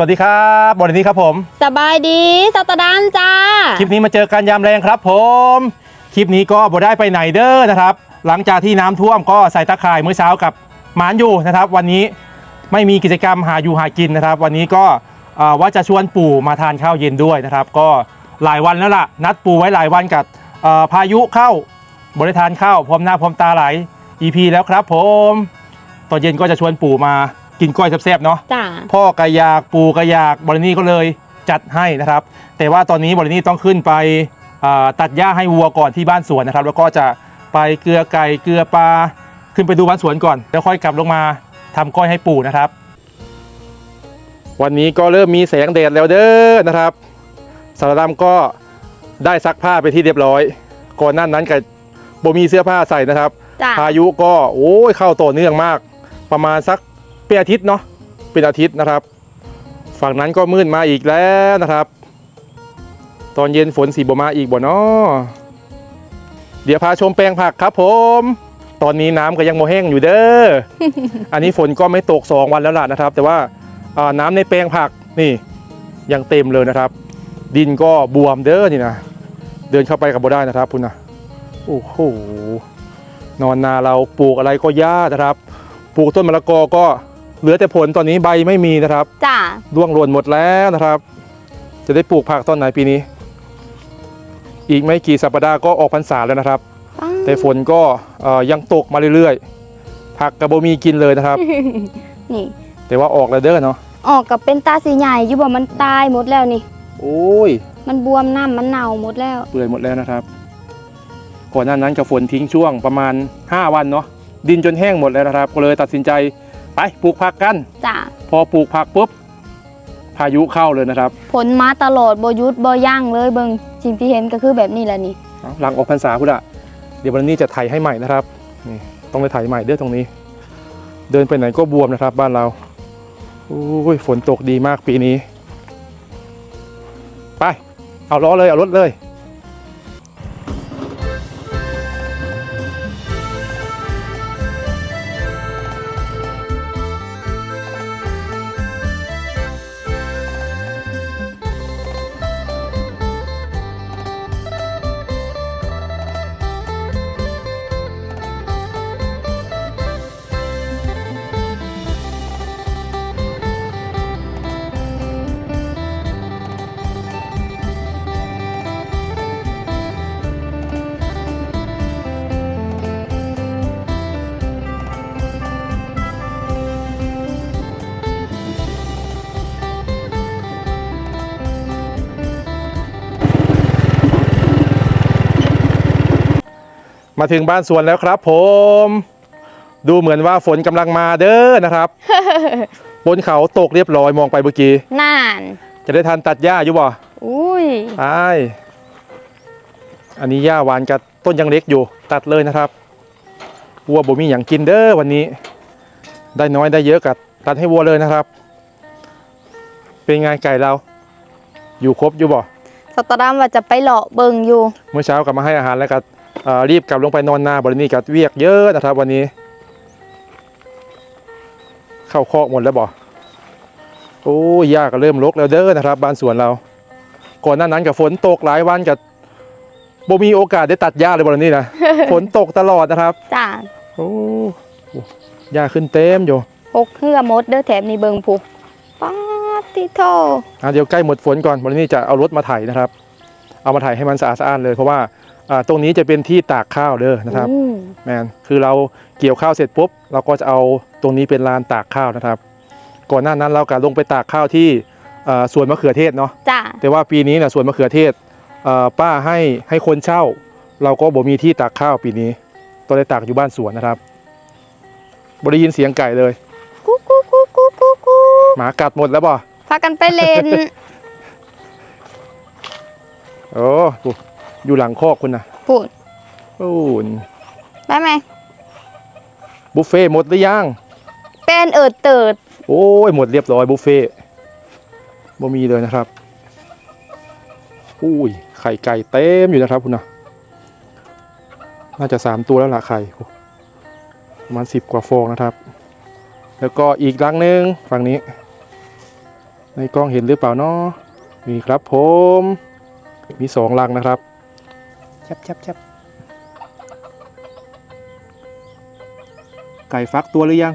วัสดีครับบอลนี้ครับผม สบายดีสตาร์ดานจ้า คลิปนี้มาเจอกันยามแรงครับผม คลิปนี้ก็บ่ได้ไปไหนเด้อนะครับ หลังจากที่น้ำท่วมก็ใส่ตะข่ายมื้อเช้ากับหมานอยู่นะครับ วันนี้ไม่มีกิจกรรมหาอยู่หากินนะครับ วันนี้ก็เอ่อว่าจะชวนปู่มาทานข้าวเย็นด้วยนะครับ ก็หลายวันแล้วล่ะ นัดปู่ไว้หลายวันกับเอ่อพายุเข้าบริทานข้าวพร้อมหน้าพร้อมตาหลาย EP แล้วครับผม ตอนเย็นก็จะชวนปู่มา กินกล้อยแซ่บๆเนาะจ้าพ่อกระยากปูกระยากบรินี่ก็เลยจัดให้นะครับ แต่ว่าตอนนี้บรินี่ต้องขึ้นไปอ่าตัดหญ้าให้วัวก่อนที่บ้านสวนนะครับ แล้วก็จะไปเกลือไก่เกลือปลาขึ้นไปดูบ้านสวนก่อน แล้วค่อยกลับลงมาทำก้อยให้ปู่นะครับ วันนี้ก็เริ่มมีแสงแดดแล้วเด้อนะครับสารดำก็ได้ซักผ้าไปที่เรียบร้อย ก่อนหน้านั้นกับโบมีเสื้อผ้าใส่นะครับ จ้าพายุก็โอ้ยเข้าต่อเนื่องมาก ประมาณสัก เป็นอาทิตย์เนาะเป็นอาทิตย์นะครับ ฝั่งนั้นก็มืดมาอีกแล้วนะครับ ตอนเย็นฝนสีบมาอีกบ่เนาะเดี๋ยวพาชมแปลงผักครับผม ตอนนี้น้ำก็ยังโมแห้งอยู่เด้ออันนี้ฝนก็ไม่ตก 2 วันแล้วล่ะนะครับ แต่ว่าอ่าน้ำในแปลงผักนี่ยังเต็มเลยนะครับ ดินก็บวมเด้อนี่นะเดินเข้าไปกับบ่ได้นะครับคุณนะโอ้โหนอนนาเราปลูกอะไรก็ยากนะครับ ปลูกต้นมะละกอก็ เหลือแต่ผลตอนนี้ใบไม่มีนะครับจ้าร่วงหล่นหมดแล้วนะครับ จะได้ปลูกผักตอนไหนปีนี้ อีกไม่กี่สัปดาห์ก็ออกพรรษาแล้วนะครับ แต่ฝนก็เอ่อยังตกมาเรื่อยๆ ผักกระโบมีกินเลยนะครับ นี่ แต่ว่าออกแล้วเด้อเนาะออกกับเป็นตาสีใหญ่อยู่บ่มันตายหมดแล้วนี่ โอ้ย มันบวมน้ำมันเน่าหมดแล้ว เปื่อยหมดแล้วนะครับก่อนหน้านั้นกับฝนทิ้งช่วงประมาณ 5 วันเนาะดินจนแห้งหมดแล้วนะครับ ก็เลยตัดสินใจ ไปปลูกผักกัน จ้าพอปลูกผักปุ๊บพายุเข้าเลยนะครับผลมาตลอดบ่หยุดบ่ย่างเลยเบิงสิ่งที่เห็นก็คือแบบนี้แหละนี่ เอาหลังออกพรรษาพุทธะเดี๋ยววันนี้จะไถให้ใหม่นะครับนี่ต้องไปไถใหม่เด้อตรงนี้ เดินไปไหนก็บวมนะครับ บ้านเราโอ้ยฝนตกดีมากปีนี้ ไป เอาล้อเลยเอารถเลย มาถึงบ้านสวนแล้วครับ ผม ดูเหมือนว่าฝนกำลังมาเด้อนะครับ บนเขาตกเรียบร้อยมองไปเมื่อกี้ น่าน จะได้ทันตัดหญ้าอยู่บ่อุ้ยใช่อันนี้หญ้าหวานกับต้นยังเล็กอยู่ ตัดเลยนะครับวัวบ่มีอย่างกินเด้อวันนี้ ได้น้อยได้เยอะกับตัดให้วัวเลยนะครับ เป็นไงไก่เรา อยู่ครบอยู่บ่สตาร์ดามว่าจะไปเลาะเบิงอยู่ เมื่อเช้ากลับมาให้อาหารแล้วก็เอ่อ รีบกลับลงไปนอนนาบริณีกับเวียกเยอะนะครับ วันนี้ เข้าคอกหมดแล้วบ่โอ้ยหญ้าก็เริ่มรกแล้วเด้อนะครับ บ้านสวนเรา ก่อนหน้านั้นกับฝนตกหลายวันกับบ่มีโอกาสได้ตัดหญ้าเลยบริณีนะฝนตกตลอดนะครับจ้าโอ้หญ้าขึ้นเต็มอยู่หกเหือหมดเด้อแถมนี่เบิงผูป๊าดติโทอะเดี๋ยวใกล้หมดฝนก่อนบริณีจะเอารถมาไถนะครับ เอามาไถให้มันสะอาดสะอ้านเลยเพราะว่าอ่า ตรงนี้จะเป็นที่ตากข้าวเด้อนะครับอืมแมนคือเราเกี่ยวข้าวเสร็จปุ๊บเราก็จะเอาตรงนี้เป็นลานตากข้าวนะครับ ก่อนหน้านั้นเราก็ลงไปตากข้าวที่เอ่อสวนมะเขือเทศเนาะจ้าแต่ว่าปีนี้นะสวนมะเขือเทศเอ่อป้าให้ให้คนเช่า เราก็บ่มีที่ตากข้าวปีนี้ต้องได้ตากอยู่บ้านสวนนะครับบได้ยินเสียงไก่เลยกุ๊กกุ๊กกุ๊กกุ๊กกุ๊กกุ๊กหมากัดหมดแล้วบ่พากันไปเล่นโอ้ อยู่หลังคอกคุณนะพูดโอ้นได้ไหมบุฟเฟ่ต์หมดหรือยัง เป็นเอิดเติด โอ้ยหมดเรียบร้อยบุฟเฟ่ต์บ่มีเลยนะครับอุ้ยไข่ไก่เต็มอยู่นะครับคุณนะน่าจะสามตัวแล้วล่ะไข่โอ้ประมาณสิบกว่าฟองนะครับ แล้วก็อีกรังหนึ่งฝั่งนี้ ในกล้องเห็นหรือเปล่าเนาะนี่ครับผม มีสองลังนะครับแชบชับชับไก่ฟักตัวหรือยัง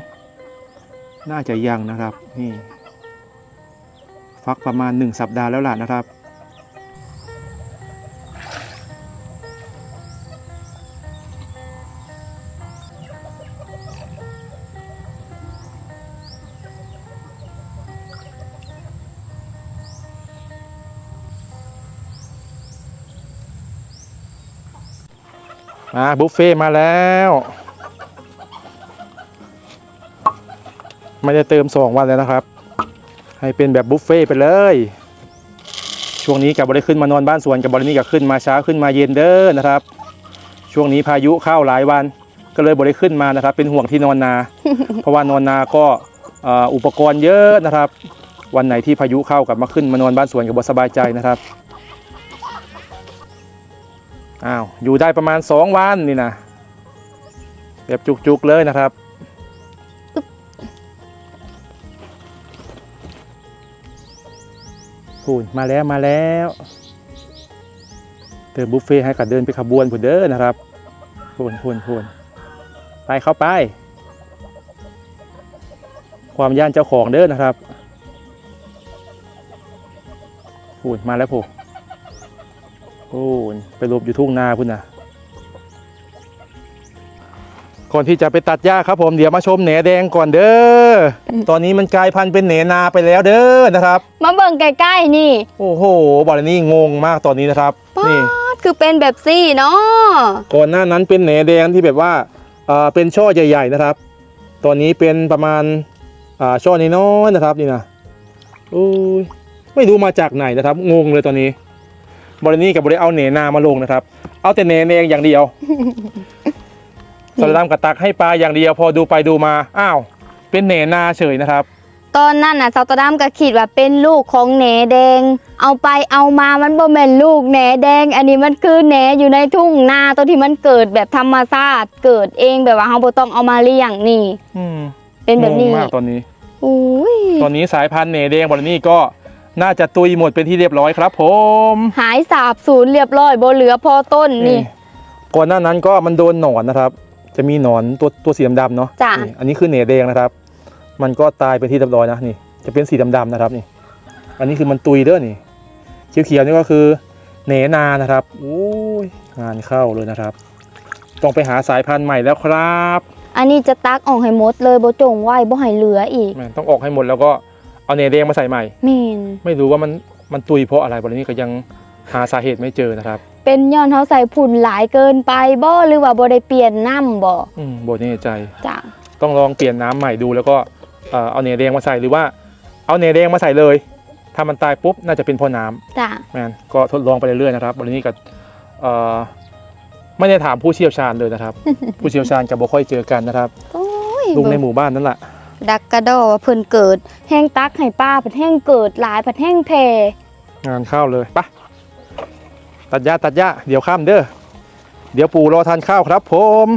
น่าจะยังนะครับ นี่ ฟักประมาณหนึ่งสัปดาห์แล้วล่ะนะครับ มาบุฟเฟ่ต์มาแล้ว ไม่ได้เติมสองวันแล้วนะครับ ให้เป็นแบบบุฟเฟ่ต์ไปเลย ช่วงนี้กับบริขึ้นมานอนบ้านสวนกับบรินี้กับขึ้นมาเช้าขึ้นมาเย็นเด้อนะครับ ช่วงนี้พายุเข้าหลายวันก็เลยบริขึ้นมานะครับ เป็นห่วงที่นอนนา เพราะว่านอนนาก็อุปกรณ์เยอะนะครับ วันไหนที่พายุเข้ากับมาขึ้นมานอนบ้านสวนกับบสบายใจนะครับ อ้าวอยู่ได้ประมาณ 2 วันนี่นะแบบจุกๆเลยนะครับพูนมาแล้วมาแล้วเติมบุฟเฟ่ให้กับเดินไปขบวนผู้เด้อนะครับพูนพูนพูนไปเข้าไป ความย่านเจ้าของเด้อนะครับพูนมาแล้วพูน โอ้ยไปหลบอยู่ทุ่งนาพุ่นนะก่อนที่จะไปตัดหญ้าครับผมเดี๋ยวมาชมแหนแดงก่อนเด้ออตอนนี้มันกลายพันธุ์เป็นแหนนาไปแล้วเด้อนะครับ มาเบิ่งใกล้ๆนี่ โอ้โหบอลนี่งงมากตอนนี้นะครับ นี่คือเป็นแบบซี่เนาะก่อนหน้านั้นเป็นแหนแดงที่แบบว่าเอ่อเป็นช่อใหญ่ ๆนะครับ ตอนนี้เป็นประมาณอ่าช่อน้อยๆนะครับนี่นะโอ้ยไม่รู้มาจากไหนนะครับ งงเลยตอนนี้ บรินี่กับบริเอาเหนนามาลงนะครับ เอาแต่เหนแดงอย่างเดียวสารดำกระตักให้ปลาอย่างเดียว พอดูไปดูมาอ้าวเป็นเหนนาเฉยนะครับ ตอนนั้นน่ะซาวตะดามก็คิดว่าเป็นลูกของแหนแดง เอาไปเอามามันบ่แม่นลูกแหนแดง อันนี้มันคือแหนอยู่ในทุ่งนาตัวที่มันเกิดแบบธรรมชาติเกิดเองแบบว่าเฮาบ่ต้องเอามาเลี้ยงนี่ อืมเป็นแบบนี้งงมากตอนนี้ อุ้ย ตอนนี้สายพันธุ์เหนแดงบรินี่ก็ น่าจะตุยหมดเป็นที่เรียบร้อยครับ ผม หายสาบสูญเรียบร้อยบ่เหลือพอต้นนี่ ก่อนหน้านั้นก็มันโดนหนอนนะครับ จะมีหนอนตัวตัวสีดำๆเนาะจ้ะ นี่อันนี้คือเหนแดงนะครับ มันก็ตายเป็นที่เรียบร้อยนะนี่ จะเป็นสีดำๆนะครับนี่ อันนี้คือมันตุยเด้อนี่เขียวๆนี่ก็คือเหนนานะครับโอ้ยงานเข้าเลยนะครับ ต้องไปหาสายพันธุ์ใหม่แล้วครับ อันนี้จะตักออกให้หมดเลยบ่จงไว้บ่ให้เหลืออีก แม่งต้องออกให้หมดแล้วก็ เอาเหนแดงมาใส่ใหม่แม่นไม่รู้ว่ามันมันตุยเพราะอะไรบรินี้ก็ยังหาสาเหตุไม่เจอนะครับ เป็นย้อนเฮาใส่ผุ่นหลายเกินไปบ่หรือว่าบ่ได้เปลี่ยนน้ำบ่อืมบทนี้ใจ จ้ะต้องลองเปลี่ยนน้ำใหม่ดูแล้วก็เอ่อเอาเนยแดงมาใส่หรือว่า เอาเนยแดงมาใส่เลย ถ้ามันตายปุ๊บน่าจะเป็นเพราะน้ำ จ้ะแมนก็ทดลองไปเรื่อยๆนะครับวันนี้ก็เอ่อไม่ได้ถามผู้เชี่ยวชาญเลยนะครับ ผู้เชี่ยวชาญกับบ่ค่อยเจอกันนะครับโอ้ยลุงในหมู่บ้านนั่นแหละ ดักกระโดว่าเพิ่นเกิด แห้งตักให้ป้าผัดแห้งเกิดหลายผัดแห้งเพงานเข้าเลยไปะตัดหญ้าตัดหญ้าเดี๋ยวข้ามเด้อเดี๋ยวปู่รอทานข้าวครับผม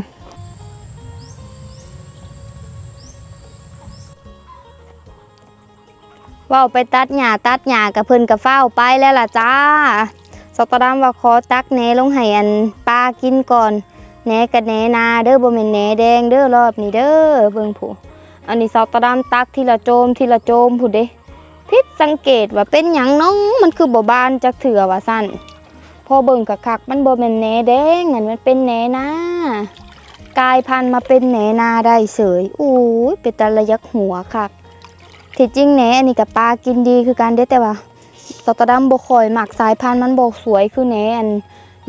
เว้าไปตัดหญ้าตัดหญ้ากับเพิ่นกับเฝ้าวไปแล้วล่ะจ้าสตอดามว่าขอตักแหนลงให้อันป้ากินก่อนแหนกับแหนนาเด้อบ่แม่นแหนแดงเด้อรอบนี้เด้อเบิ่งผู้ อันนี้สตอดามตักทีละโจมทีละโจมผู้เด้พิดสังเกตว่าเป็นหยังน้องมันคือบ่บานจักเถื่อว่าซั่นพอเบิ่งคักมันบ่แม่นแหนแดงอันมันเป็นแหนนากลายพันธุ์มาเป็นแหนนาได้เสยอู้ยเป็นตะระยักหัวคักที่จริงแหนอันนี้กับปลากินดีคือกันเด้แต่ว่าสตอดัมบ่คอยหมักสายพันธุ์มันบ่สวยคือแหนอัน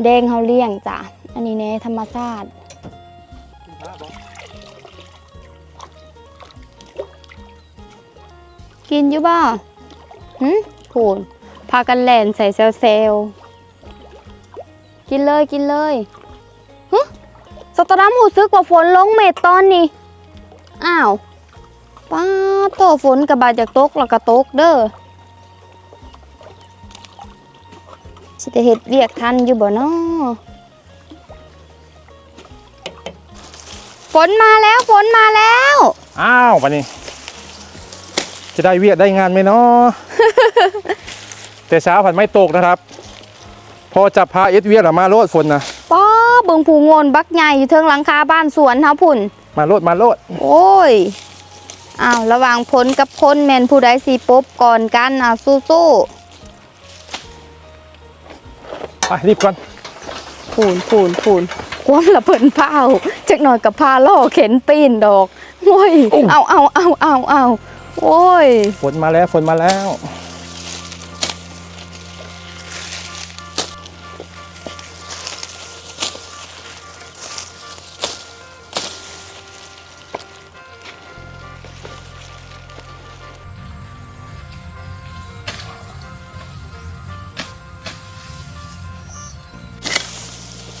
แดงเฮาเลี้ยงจ้ะอันนี้แหนธรรมชาติ กินอยู่บ่หึพูนพากันแล่นใส่เซลเซลกินเลยกินเลยหึสตอดัมหูซึกว่าฝนลงเม็ดตอนนี้ อ้าวป้าโตฝนกระบาดจากตกแล้วก็ตกเด้อสิจะเฮ็ดเวียกทันอยู่บ่นอฝนมาแล้วฝนมาแล้ว อ้าววันนี้ จะได้เวียดได้งานไหมเนาะแต่เช้าผันไม่ตกนะครับ พอจับพาเอสเวียดอะมาโลดฝนนะป้อเบิ่งผูโงนบักใหญ่อยู่เทิงหลังคาบ้านสวนเฮาพุ่น มาโลดมาโลด โอ้ยอ้าวระหว่างพ้นกับพ้นแมนผู้ใดสีปบก่อนกันอ้าวสู้ไปรีบก่อนๆผูนผูนผูนความละเพิ่นเผาจักหน่อยกับพาล่อเข็นปีนดอกโอ้ยเอาเอาเอาเอาเอา โอ้ย ฝนมาแล้วฝนมาแล้ว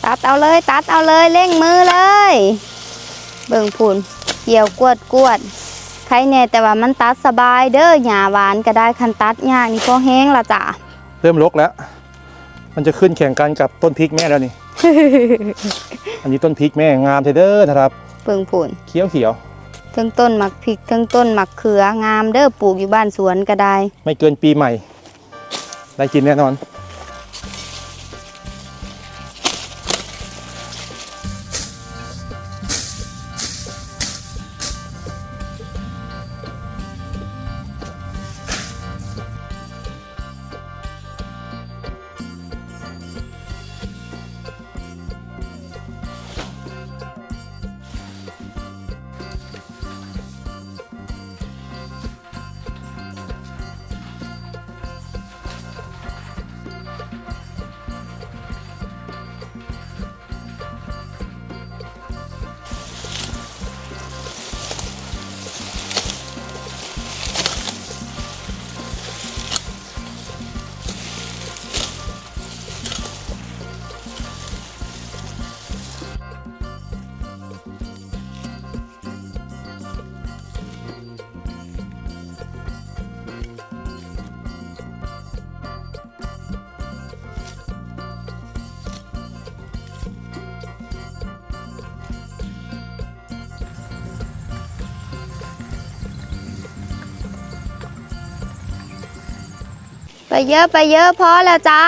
ตัดเอาเลย ตัดเอาเลยเร่งมือเลย เบิ่งผูนเกี่ยวกวดกวดใครแน่แต่ว่ามันตัดสบายเด้อหญ้าหวานก็ได้คันตัดยากนี่ก็แห้งละจ้ะเริ่มลกแล้ว มันจะขึ้นแข่งกันกับต้นพริกแม่แล้วนี่ อันนี้ต้นพริกแม่งามเทเดอร์นะครับเบิ่งผูนเขียวเขียวทั้งต้นหมักพริกทั้งต้นหมักเขืองามเด้อปลูกอยู่บ้านสวนก็ได้ ไม่เกินปีใหม่ ได้กินแน่นอน ไปเยอะไปเยอะพอแล้วจ้า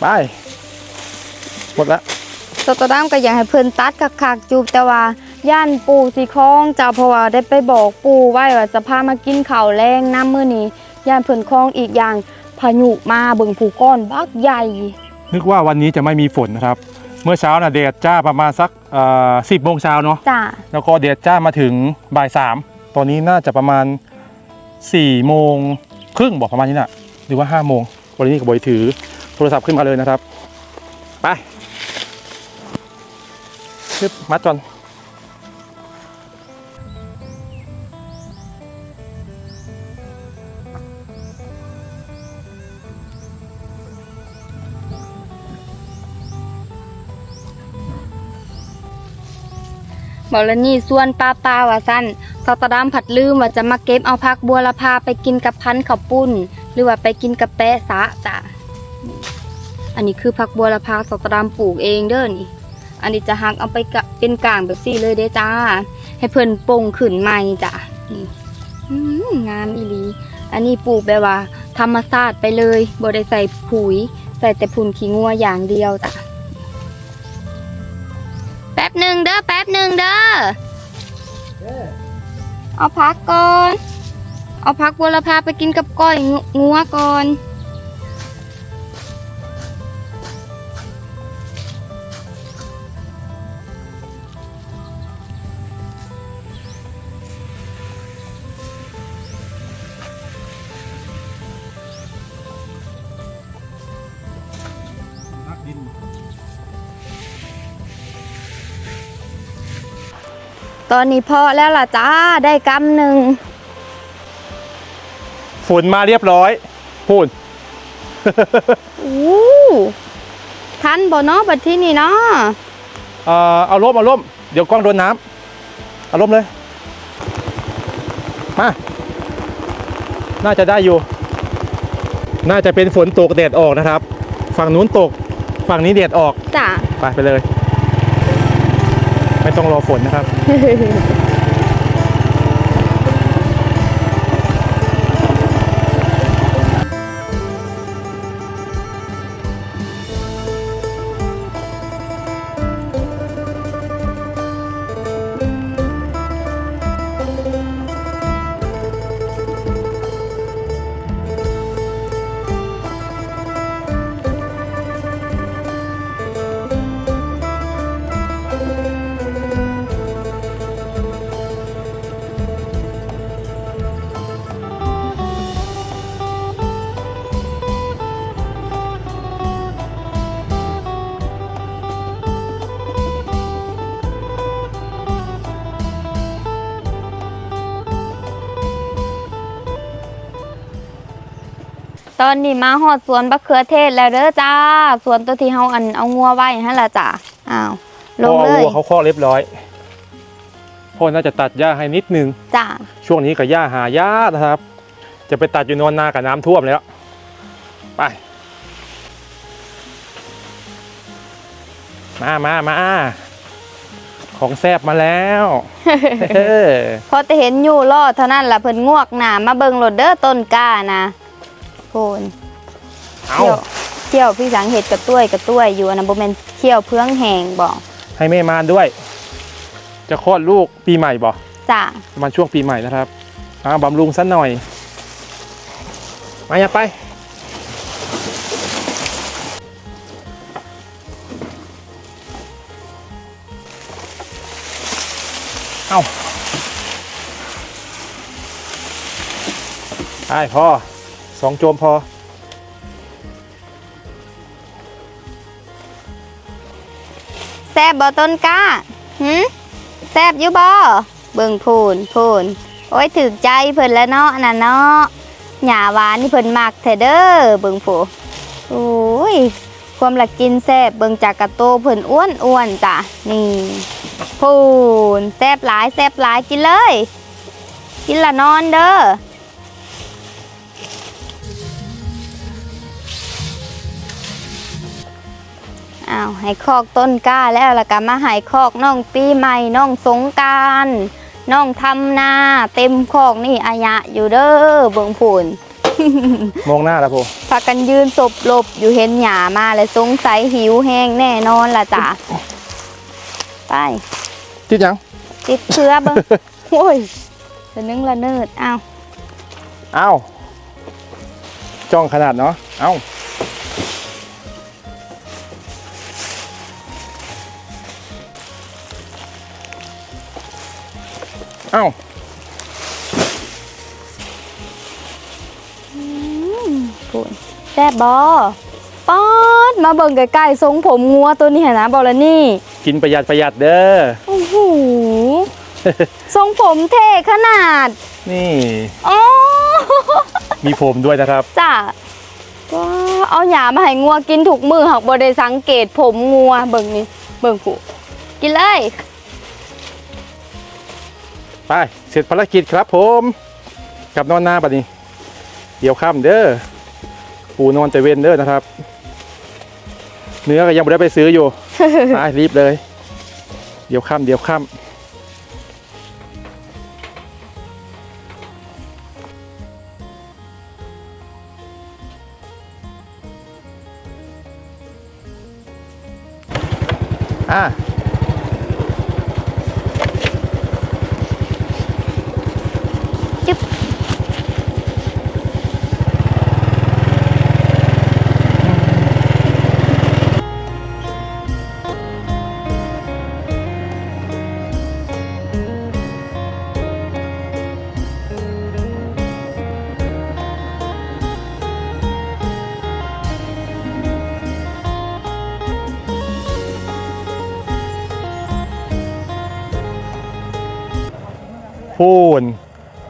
ไป หมดแล้วสตอดามก็อยากให้เพิ่นตัดคักๆจูบแต่ว่าย่านปู่สีคล้องจ้าเพราะว่าได้ไปบอกปู่ไว้ว่าจะพามากินข้าวแรงน้ำมื้อนี้ย่านเพิ่นคล้องอีกอย่างพายุมาเบิ่งผูก้อนบักใหญ่ นึกว่าวันนี้จะไม่มีฝนนะครับ เมื่อเช้าน่ะแดดจ้าประมาณสักสิบโมงเช้าเนาะจ้าแล้วก็แดดจ้ามาถึงบ่ายสามตอนนี้น่าจะประมาณ4ี่โมงครึ่งบอกประมาณนี้น่ะ หรือว่า5้าโมงวันนี้กับบอยถือโทรศัพท์ขึ้นมาเลยนะครับ ไปชึบมัดก่อนบอกแล้วนี่ส่วนป้าป้าว่าสั้นสตอดามผัดลืมว่าจะมาเก็บเอาพักบัวละพาไปกินกับพันข้าวปุ้น หรือว่าไปกินกับแปะสะจ้ะอันนี้คือผักบัวละพาสตอดามปลูกเองเด้อนี่อันนี้จะหักเอาไปกะเป็นกลางแบบซี่เลยเด้อจ้า ให้เพิ่นปงขึ้นใหม่จ้ะนี่งามอีหลีอันนี้ปลูกแบบว่า ธรรมชาติไปเลยบ่ได้ใส่ปุ๋ย ใส่แต่พุ่นขี้งัวอย่างเดียวจ้ะแป๊บหนึ่งเด้อแป๊บหนึ่งเด้อเอาพักก่อน เอาพักบัวละพาไปกินกับก้อยงงัวก่อนตอนนี้พอแล้วล่ะจ้าได้กำหนึ่ง ฝนมาเรียบร้อยพูดอู้ทันบ่เนาะบัดที่นี่เนาะเอ่อเอาร่มเอาร่มเดี๋ยวกล้องโดนน้ำเอาร่มเลย มา น่าจะได้อยู่ น่าจะเป็นฝนตกแดดออกนะครับ ฝั่งนู้นตก ฝั่งนี้แดดออก จ้าไปไปเลย ไม่ต้องรอฝนนะครับ ตอนนี้มาฮอดสวนบักเขือเทศแล้วเด้อจ้า สวนตัวที่เฮาอันเอางัวไว้หั่นล่ะจ้าอ้าวลพ่งอเลยวัวเขาคอกเรียบร้อยพ่อน่าจะตัดหญ้าให้นิดนึงจ้าช่วงนี้กับหญ้าหายากนะครับ จะไปตัดอยู่นอนนากับน้ำท่วมแล้วไปมามามาของแซบมาแล้วเฮ้อพอจะเห็นอยู่รอดเท่านั้นล่ะเพิ่นงวกหน้ามาเบิ่งโลดเด้อต้นกล้านะ โพนเอาเที่ยวเที่ยวพี่สังเห็ดกระต้วยกระต้วยอยู่อันนั้นบ่แม่นเที่ยวเพื่องแหงบ่ให้แม่มานด้วย จะคลอดลูกปีใหม่บ่จ้าประมาณช่วงปีใหม่นะครับเอาบำรุงสักหน่อย มาอย่าไป เอาไปพอ สองโจมพอ แซบบ่ต้นกล้าหึแซบอยู่บ่เบิ่งพูนพูนโอ้ยถึกใจเพิ่นแล้วเนาะน่ะเนาะหญ้าหวานนี่เพิ่นมักแท้เด้อเบิ่งผู้โอ้ยความละกินแซบเบิ่งจากกระโตเพิ่นอ้วนอ้วนจ้ะนี่พูนแซบหลายแซบหลายกินเลย กินละนอนเด้อ อ้าวให้คอกต้นกล้าแล้วแล้วก็มาให้คอกน้องปีใหม่น้องสงกรารน้องทำนาเต็มคอกนี่อายะอยู่เด้อเบิ่งพูนมองหน้าแล้วพอพากันยืนศบหลบอยู่เห็นหยามาเลยสงสัยหิวแห้งแน่นอนล่ะจ้ะไปติดยังติดเชื้อเบิ่งโอ้ยจะนึงละเนิดอ้าวเอ้าจ้องขนาดเนาะเอ้า อ้าพูนแซ่บบ่ป๊อดมาเบิ่งใกล้ๆทรงผมงัวตัวนี้เห็นนะบอละนี่ กินประหยัดประหยัดเด้อโอ้โหทรงผมเท่ขนาด นี่อ๋อมีผมด้วยนะครับ จ้ะว้าเอาหยามาให้งัวกินถูกมือหักบ่ได้สังเกตผมงัวเบิ่งนี่เบิ่งผู้กินเลย ไป เสร็จภารกิจครับผมกลับนอนหน้าบัดนี้ เดี๋ยวค่ำเด้อปูนอนแต่เว้นเด้อนะครับ เนื้อก็ยังไม่ได้ไปซื้ออยู่ ไปรีบเลย เดี๋ยวค่ำเดี๋ยวค่ำอะ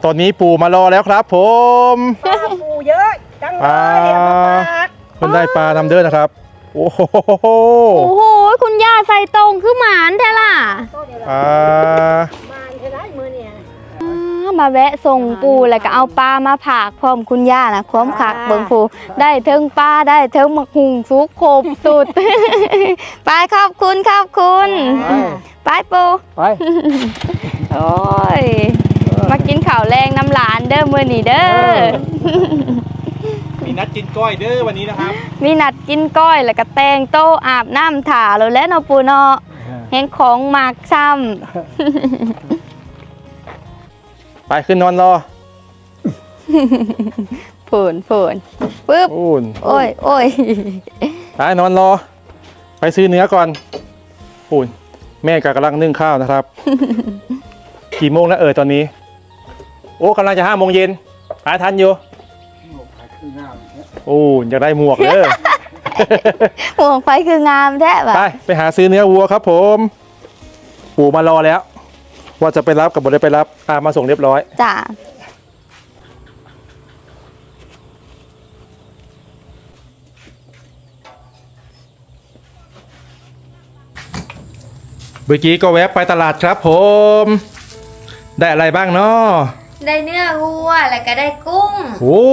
ตอนนี้ปูมารอแล้วครับ ผมปูเยอะจังเลยเอามาฝากคนได้ปลานำเด้อนะครับ โอ้โหโอ้โห คุณย่าใส่ตรงคือหมานแท้ล่ะปลามาเท่าไรมือเนี่ยอ้ามาแวะส่งปูแล้วก็เอาปลามาผากพร้อมคุณย่านะพร้อมคักเบิ่งปูได้เทิงปลาได้เทิงหมักหุงซุกโคบสุด ไปขอบคุณขอบคุณ ไปปูไป โอ้ยมา กินข้าวแรงน้ำหลานเด้อมื้อนี้เด้อ มีนัดกินก้อยเด้อวันนี้นะครับ มีนัดกินก้อยแล้วก็แต่งโต๊ะอาบน้ำถ่าแล้วแหล้วเนาะปูเนาะเห็นของมากซ้ไปขึ้นนอนรอำฝืนฝืนปึ๊บพูนโอ้ยโอ้ยไปนอนรอ ไปซื้อเนื้อก่อนพูนแม่ก็กำลังนึ่งข้าวนะครับ กี่โมงแล้วเออตอนนี้ โอ้กำลังจะห้าโมงเย็นหาทันอยู่ไฟคืองามโอ้อยากได้หมวกเลยหมวกไฟคืองามแท้แบบไปไปหาซื้อเนื้อวัวครับ ผม ปู่มารอแล้ว ว่าจะไปรับกับบดได้ไปรับอามาส่งเรียบร้อยจ้าเมื่อกี้ก็แวะไปตลาดครับผม ได้อะไรบ้างเนาะ ได้เนื้อวัวแล้วก็ได้กุ้ง โอ้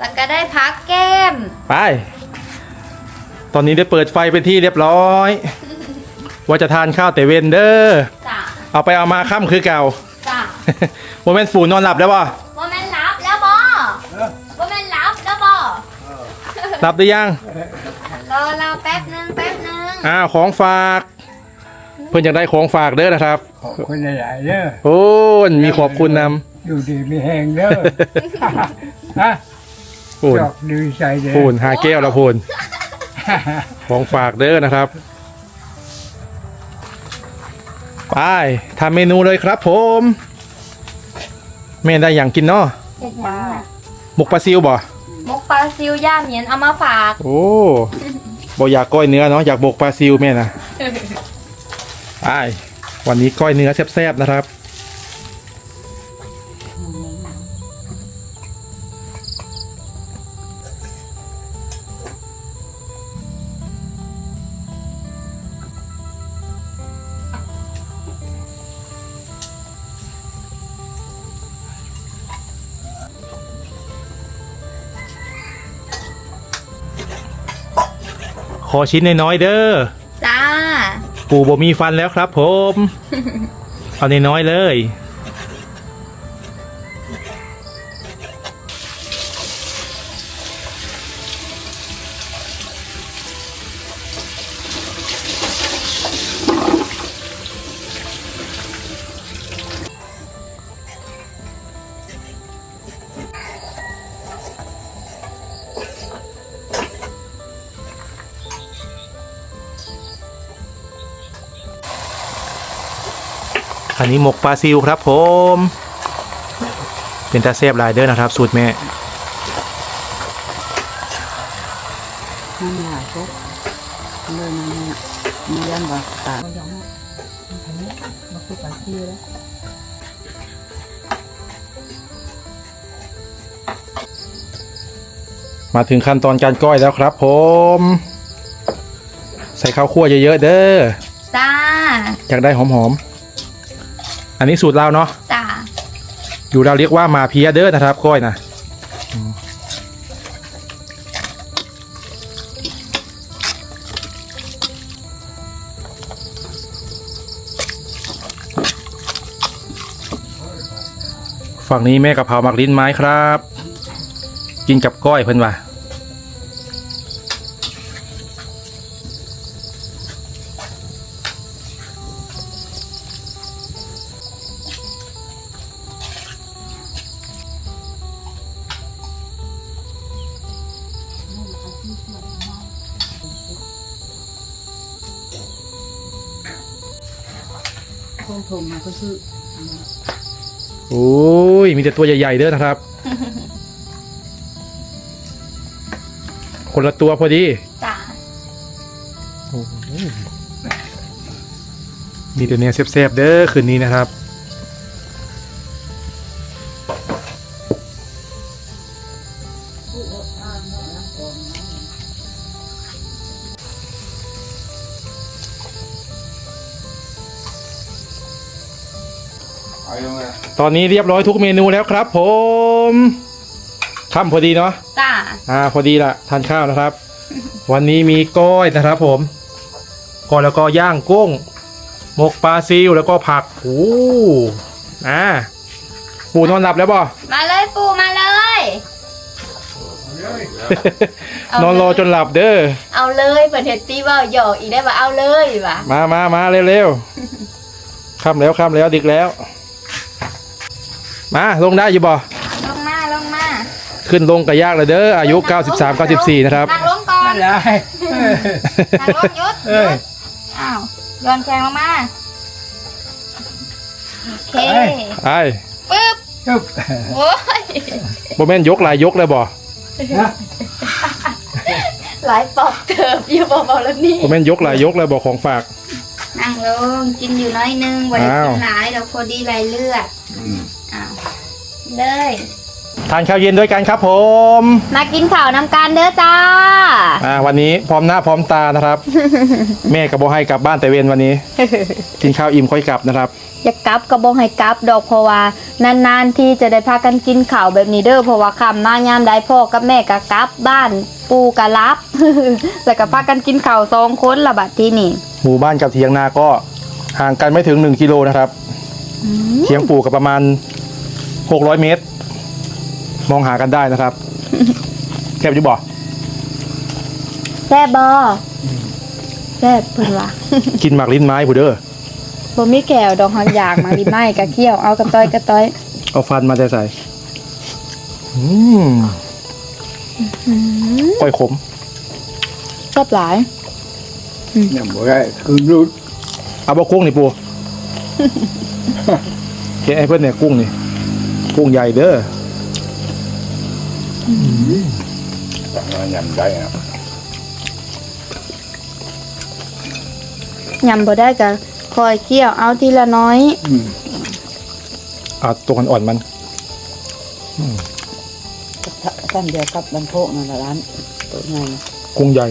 แล้วก็ได้พักแก้ม ไป ตอนนี้ได้เปิดไฟเป็นที่เรียบร้อย ว่าจะทานข้าวแต่เวนเดอร์จ้ะเอาไปเอามาค่ำคือเก่าจ้ะโมเมนต์ฝูนอนหลับแล้วป่ะว่าแม่นรับแล้วบอว่าแม่นรับแล้วบอหลับหรือยังรอเราแป๊บนึงแป๊บนึงอ้าวของฝาก เพื่อนอยากได้ของฝากเด้อนะครับ ขอบคุณหลายๆเด้อ โอ้ยมีขอบคุณน อยู่ดีมีแหงเด้อ ฮะำพูนจอกดีใจเด้อพูนหาแก้วแล้วพูนของฝากเด้อนะครับ ไปทำเมนูเลยครับผมแม่ได้อย่างกินเนาะเฮ็ดหยังน่ะหมกปลาซิวบ่ มกปลาซิวย่าเหมียนเอามาฝากโอ้บ่อยากก้อยเนื้อเนาะอยากบกปลาซิวแม่นะ ไปวันนี้ก้อยเนื้อแซ่บๆนะครับ ขอชิ้นน้อยๆเด้อจ้า ปู่บ่มีฟันแล้วครับผม เอาน้อยๆเลย อันนี้หมกปลาซิวครับผม เป็นตาเซฟลายเดอร์นะครับ สูตรแม่นั่นแหละพวกเลยนั่นเนี่ยมียันบอกตามาคุยกันที่แล้วมาถึงขั้นตอนการก้อยแล้วครับผม ใส่ข้าวคั่วเยอะๆเด้อจ้าอยากได้หอมๆ อันนี้สูตรเราวเนาะจ้าอยู่เราวเรียกว่ามาเพียเด้อนะครับก้อยนะอืมฝั่งนี้แม่กะเพราหมักลิ้นไม้ครับ กินกับก้อยเพิ่นว่า คงถมมาก็คือโอ้ยมีแต่ตัวใหญ่ๆเด้อนะครับ คนละตัวพอดีจ้ามีแต่เนี้ยแซ่บๆเด้อคืนนี้นะครับ ตอนนี้เรียบร้อยทุกเมนูแล้วครับ ผมค่ำพอดีเนาะจ้าอ่า พอดีละทานข้าวนะครับ วันนี้มีก้อยนะครับ ผมก้อยแล้วก็ย่างกุ้งหมกปลาซิวแล้วก็ผักโอ้อ่าปูนอนหลับแล้วบ่มาเลยปูมาเลยเอานอนรอเลยจนหลับเด้อเอาเลยเปิดเฮตตี้ว่าหยอกอีกได้ป่ะเอาเลยว่ะมามามาเร็วๆค่ำแล้วค่ำแล้วดึกแล้ว มาลงได้อยู่บ่ลงมาลงมาขึ้นลงก็ยากเลยเด้ออายุ 93 94 นะครับนั่งลงก่อนอะไรนั่งลงหยุดหเอ้ยุยดอ้าวย้อนแขงลงมาโอเคเอ้ยไอ้ปึ๊บจุ๊บโอ้ยโมเมนยกหลายยกเลยบ่นะหลายปอกเติบอยู่เบาๆแล้วนี่โมเมนยกหลายยกเลยบ่ของฝากนั่งลงกินอยู่น้อยนึงวันนี้อ้าวกินหลายเดี๋ยวพอดีไหลเลือด อ้าวเลย ทานข้าวเย็นด้วยกันครับผมมากินข้าวน้ำกันเด้อจ้า อ่าวันนี้พร้อมหน้าพร้อมตานะครับ แม่กับโบให้กลับบ้านแต่เวนวันนี้ กินข้าวอิ่มค่อยกลับนะครับ อย่ากลับก็บ่ให้กลับดอกเพราะว่านานๆที่จะได้พากันกินข้าวแบบนี้เด้อเพราะว่าคำมายามใดพ่อกับแม่ก็กลับบ้านปู่ก็รับ แล้วก็พากันกินข้าวสองคนละบัดที่นี่หมู่บ้านกับเทียงนาก็ห่างกันไม่ถึง 1กิโลนะครับเทียงปู่กับประมาณ 600เมตร มองหากันได้นะครับ แคบอยู่บ่แซ่บบ่แซ่บเพิ่นว่ากินหมากลิ้นไม้ผู้เด้อบ่มีแก้วดอกหักอยากมาดิไม้กะเคี้ยวเอากระต้อยกระต้อยเอาฟันมาแต่ใส่อืมก้อยขมชอบหลายเนี่ยบ่ได้คือรุดเอาบ่กุ้งนี่ปูเฮ้ไอ้เพื่อนเนี่ยกุ้งนี่ กุ้งใหญ่เด้อยำได้อะยำบ่ได้ก็คอยเคี่ยวเอาทีละน้อยอืมเอาตัวอ่อนๆมัน สั้นเดียวกับบันโพกนั่นละร้านตัวไงกุ้งใหญ่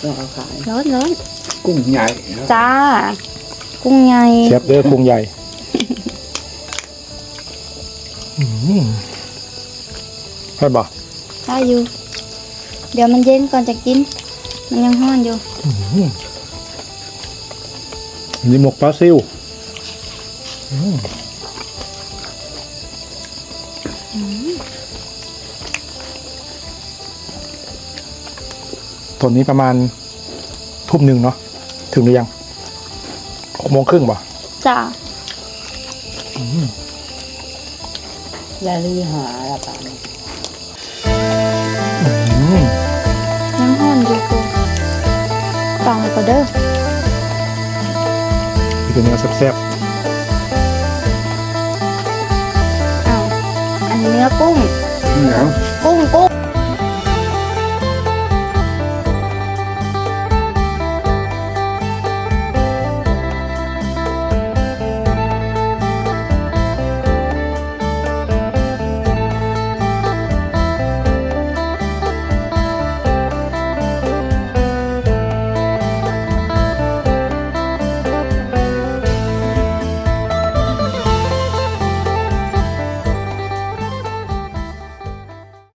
เราเอาขายร้อนร้อนกุ้งใหญ่ จ้า กุ้งใหญ่แคบเด้อกุ้งใหญ่ ใช่บ่ได้อยู่ เดี๋ยวมันเย็นก่อนจะกิน มันยังห้อนอยู่นี่หมกปลาซิวอืมตอนนี้ประมาณทุ่มหนึ่งเนาะถึงหรือยังหกโมงครึ่งบ่จ้า ยาลีหาละปานอืมยังห้อนอยู่กูฟังก็เด้อนี่คือเนื้อแซ่บอ้าวอันนี้เนื้อกุ้งเหนียว กุ้งกุ้ง